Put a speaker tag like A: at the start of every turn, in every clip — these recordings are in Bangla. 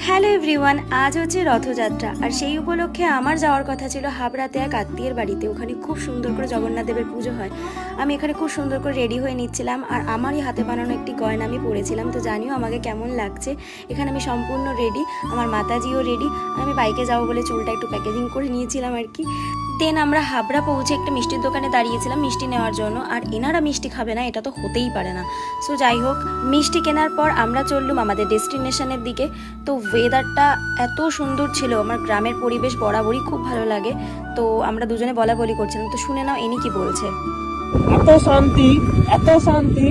A: হ্যালো এভরিওয়ান, আজ হচ্ছে রথযাত্রা, আর সেই উপলক্ষে আমার যাওয়ার কথা ছিল হাবড়াতে এক আত্মীয়ের বাড়িতে। ওখানে খুব সুন্দর করে জগন্নাথ দেবের পুজো হয়। আমি এখানে খুব সুন্দর করে রেডি হয়ে নিচ্ছিলাম, আর আমারই হাতে বানানো একটি গয়না আমি পরেছিলাম। তো জানিও আমাকে কেমন লাগছে। এখানে আমি সম্পূর্ণ রেডি, আমার মাতাজিও রেডি। আমি বাইকে যাব বলে চুলটা একটু প্যাকেজিং করে নিয়েছিলাম আর কি। দেন আমরা হাবড়া পৌঁছে একটা মিষ্টির দোকানে দাঁড়িয়েছিলাম মিষ্টি নেওয়ার জন্য। আর এনারা মিষ্টি খাবে না, এটা তো হতেই পারে না। সো যাই হোক, মিষ্টি কেনার পর আমরা চললুম আমাদের ডেস্টিনেশনের দিকে। তো ওয়েদারটা এত সুন্দর ছিল, আমার গ্রামের পরিবেশ বরাবরই খুব ভালো লাগে। তো আমরা দুজনে বলা বলি করছিলাম, তো শুনে নাও, এনি কি বলছে?
B: এত শান্তি এত শান্তি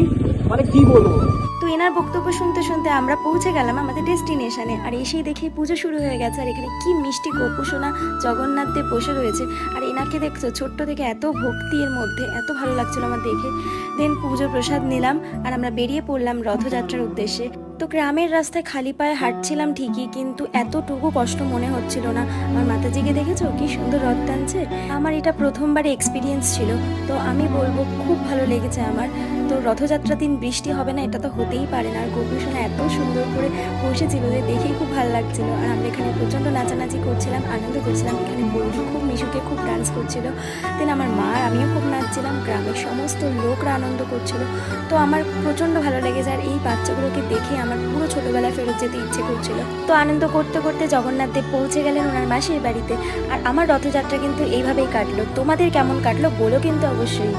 B: মানে কি বলব?
A: তো এনার বক্তব্য শুনতে শুনতে আমরা পৌঁছে গেলাম আমাদের ডেস্টিনেশনে। আর এসেই দেখি পুজো শুরু হয়ে গেছে আর এখানে কি মিষ্টি গোপুসোনা জগন্নাথ দেব বসে রয়েছে। আর এনাকে দেখছ, ছোট্ট থেকে এত ভক্তির মধ্যে এত ভালো লাগছিল আমার দেখে। দেন পুজো প্রসাদ নিলাম আর আমরা বেরিয়ে পড়লাম রথযাত্রার উদ্দেশ্যে। তো গ্রামের রাস্তায় খালি পায়ে হাঁটছিলাম ঠিকই, কিন্তু এতটুকু কষ্ট মনে হচ্ছিল না। আমার মাতাজিকে দেখেছ? কি সুন্দর রথ টানছে। আমার এটা প্রথমবার এক্সপিরিয়েন্স ছিল, তো আমি বলব খুব ভালো লেগেছে আমার। তো রথযাত্রা দিন বৃষ্টি হবে না, এটা তো হতেই পারে না। আর গোপুসোনা এত সুন্দর করে বসেছিল যে দেখেই খুব ভালো লাগছিল। আর আমরা এখানে প্রচণ্ড নাচানাচি করছিলাম, আনন্দ করছিলাম। এখানে বন্ধু খুব, মিশুকে খুব ডান্স করছিল। দেন আমার মা আর আমিও খুব নাচছিলাম। গ্রামের সমস্ত লোকরা আনন্দ করছিল। তো আমার প্রচণ্ড ভালো লেগেছে। আর এই বাচ্চাগুলোকে দেখে আমার পুরো ছোটোবেলায় ফেরত যেতে ইচ্ছে করছিল। তো আনন্দ করতে করতে জগন্নাথ দেব পৌঁছে গেলেন ওনার মাসির বাড়িতে। আর আমার রথযাত্রা কিন্তু এইভাবেই কাটলো। তোমাদের কেমন কাটলো বলো কিন্তু অবশ্যই।